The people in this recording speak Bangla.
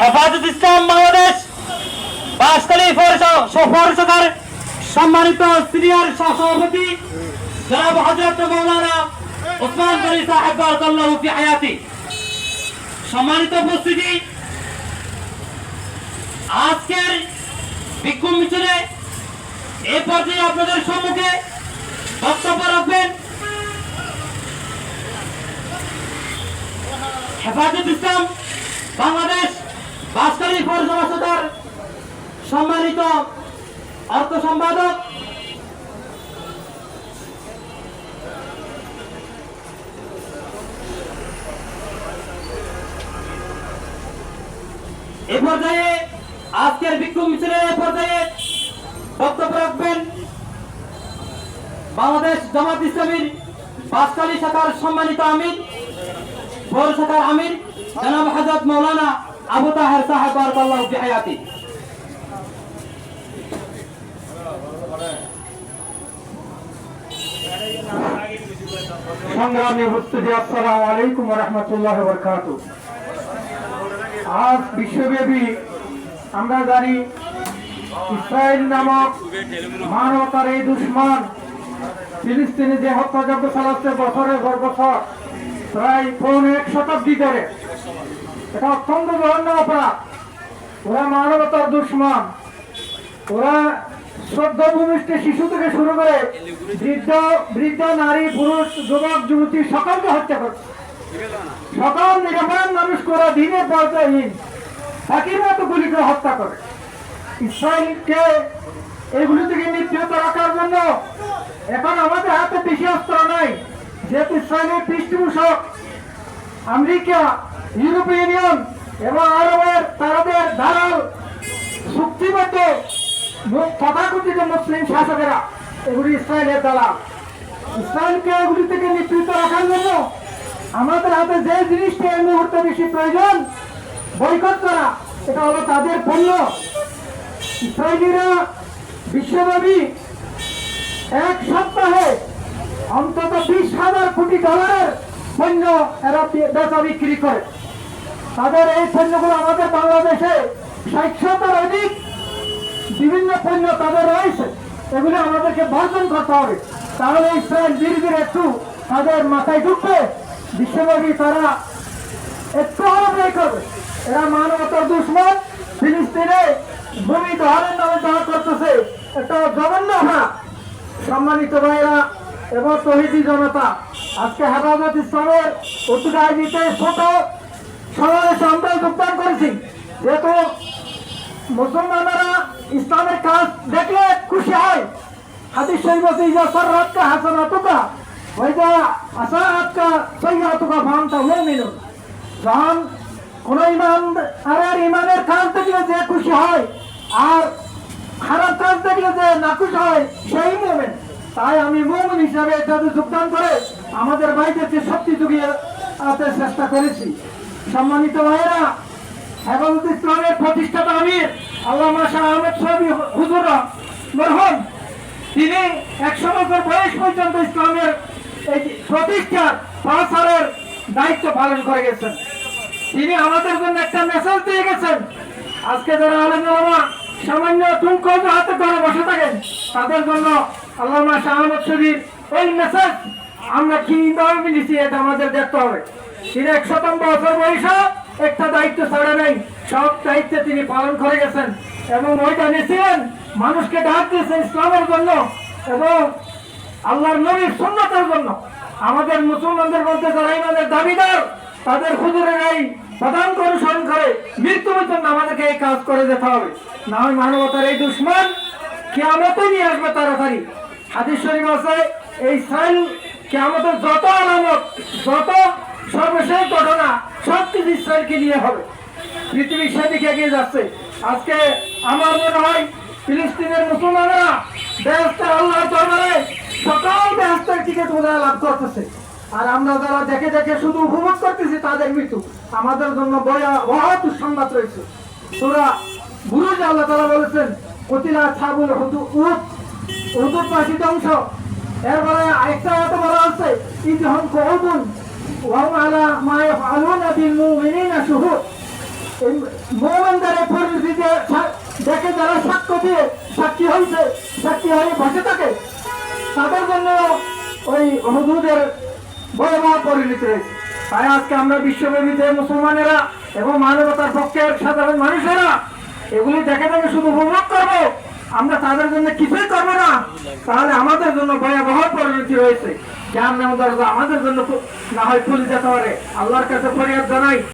হেফাজত ইসলাম বাংলাদেশ। বাসকালী পৌরসভার সম্মানিত সিনিয়র সহসভাপতি জনাব হজরত মৌলানা ওসমান গনি সাহেব হায়াতি। সম্মানিত উপস্থিতি, আজকের বিক্ষোভ মিছিলে এ পর্যায়ে আপনাদের সম্মুখে বক্তব্য রাখবেন। হেফাজত ইসলাম বাংলাদেশ বাসকালী পৌরসভা সদর সম্মানিত অর্থ সম্পাদক, এ পর্যায়ে আজকের বিক্ষোভ মিছিলের এ পর্যায়ে বক্তব্য রাখবেন বাংলাদেশ জামাত ইসলামীর বাসকালী শাখার সম্মানিত আমির পৌর শাখার আমির, জনাব হাজরত মৌলানা আবু তাহের সাহেব বারাকাল্লাহু ফি হায়াতি সংগ্রামী উপস্থিতি আসসালামু আলাইকুম বরকাত আজ বিশ্বব্যাপী আমরা জানি ইসরায়েল নামক মানবতার এই দুশ্মন, ফিলিস্তিনি যে হত্যাযজ্ঞ চালাচ্ছে বছরের পর বছর, প্রায় পৌনে এক শতাব্দী ধরে। এটা অত্যন্ত জঘন্য অপরাধ। ওরা মানবতার দুশ্মন। ওরা শ্রদ্ধা ভূমিষ্ঠ শিশু থেকে শুরু করে বৃদ্ধ বৃদ্ধ নারী, পুরুষ, যুবক, যুবতী সকলকে হত্যা করছে। সকল নিরাপরাধ মানুষকে ওরা দিনের পর্যায়হীন ফাঁকির মতো গুলি করে হত্যা করে। ইসরায়েলকে এগুলি থেকে নিবৃত রাখার জন্য এখন আমাদের হাতে বেশি অস্ত্র নাই। যেহেতু ইসরায়েলের পৃষ্ঠপোষক আমেরিকা ইউরোপীয় ইউনিয়ন এবং আরবের তারাদের ধারাল চুক্তিবদ্ধ তথাকথিত মুসলিম শাসকেরা, এগুলি ইসরায়েলের দালাল। ইসরায়েলকে এগুলি থেকে নিবৃত রাখার জন্য আমাদের হাতে যে জিনিসটা এই মুহূর্তে বেশি প্রয়োজন, বয়কট করা, এটা হলো তাদের পণ্য। ইসরায়েলিরা বিশ্বব্যাপী এক সপ্তাহে অন্তত বিশ হাজার কোটি ডলারের পণ্য এরা বেচা বিক্রি করে। তাদের এই পণ্যগুলো আমাদের বাংলাদেশে ষাটশোটার অধিক বিভিন্ন পণ্য তাদের রয়েছে। এগুলো আমাদেরকে বর্জন করতে হবে। তাহলে এই ইসরায়েল ধীরে ধীরে একটু তাদের মাথায় ঢুকবে। বিশ্বব্যাপী তারা একটু আরামাই করবে। এরা মানবতার দুশ্মন। ফিলিস্তিনে ভূমি দহনের নামে যাওয়া করতেছে। একটা জঘন্য অপরাধ সম্মানিত ভাইরা এবং শহীদি জনতা, আজকে হেফাজত ইসলামের উত্তরায় দিতে ছোট সমাবেশে আমরা যোগদান করেছি। যেহেতু মুসলমানরা ইসলামের কাজ দেখলে খুশি হয়। হাদিস শরীফ আছে, ইজা সররাতকা হাসানাতুকা ওয়াইজা আসাআতকা সাইয়্যাতুকা ফান্তা মুমিনুন। যখন কোন ইমান আর ইমানের কাজ দেখলে যে খুশি হয়, আর খারাপ কাজ দেখলে যে নাখুশ হয়, সেই মোমেন। তাই আমি মোমেন হিসাবে এটাতে যোগদান করে আমাদের ভাইদেরকে শক্তি যুগিয়ে আনতে চেষ্টা করেছি। সম্মানিত ভাইয়েরা হেফাজত ইসলামের প্রতিষ্ঠাতা আমির আল্লামা শাহ আহমেদ সাহেব হুজুর মরহম, তিনি একশো বছর বয়স পর্যন্ত ইসলামের এই প্রতিষ্ঠার প্রসারের দায়িত্ব পালন করে গেছেন। তিনি আমাদের জন্য একটা মেসেজ দিয়ে গেছেন। আজকে যারা আলম সামান্য টুঙ্কো হাতে করে বসে থাকেন, তাদের জন্য আল্লামা শাহ আহমদ শরীফ এই মেসেজ আমরা কি কীভাবে মিলিছি এটা আমাদের দেখতে হবে। তিনি এক শতাংশ বছর বয়সে একটা দায়িত্ব ছাড়া নেই। সব তিনি পালন করে গেছেন এবং ওইটা নিয়েছিলেন মানুষকে ডাক দিয়েছেন ইসলামের জন্য এবং আল্লাহর নবীর সুন্নতের জন্য। আমাদের মুসলমানদের মধ্যে যারা ইমানের দাবিদার, তাদের হুজুরের এই প্রধান অনুসরণ করে মৃত্যু পর্যন্ত আমাদেরকে এই কাজ করে যেতে হবে। না হয় মানবতার এই দুশ্মন কেয়ামতে নিয়ে আসবে তাড়াতাড়ি। হাদিস শরীফ আছে, এই ইসরায়েল কেয়ামতের যত আলামত, যত সর্বশেষ ঘটনা সব কিছু ইসরায়েলকে নিয়ে হবে। পৃথিবী সেদিকে এগিয়ে যাচ্ছে। আজকে আমার মনে হয় ফিলিস্তিনের মুসলমানরা ব্যস্ত আল্লাহর দরবারে সকল ব্যস্তের টিকিট বোঝা লাভ করতেছে। আর আমরা যারা দেখে দেখে শুধু উপভোগ করতেছি, তাদের মৃত্যু। আমাদের জন্য ভয়াবহ দুঃসংবাদ রয়েছে। তোরা বুরুজ আল্লাহ তালা বলেছেন, কতিলা ছাবুল হুদু, উদ, উদুর পাশি ধ্বংস এরপরে আরেকটা এত বড় আছে ইদহম কৌদুন মা ইয়াফআলুনা বিল মুমিনিনা শুহুদ এই মোমেনদের সা- দেখে যারা সাক্ষ্য দিয়ে সাক্ষী হয়েছে সাক্ষী হয়ে বসে থাকে তাদের জন্য ওই হুদুদের ভয়াবহ পরিণতি রয়েছে। তাই আজকে আমরা বিশ্বব্যাপীতে মুসলমানেরা এবং মানবতার পক্ষের সাধারণ মানুষেরা এগুলি দেখে দেখে শুধু উপভোগ করব। আমরা তাদের জন্য কিছুই করব না। তাহলে আমাদের জন্য ভয়াবহ পরিণতি রয়েছে। আমাদের জন্য না হয় খুলে যেতে পারে। আল্লাহর কাছে ফরিয়াদ জানাই।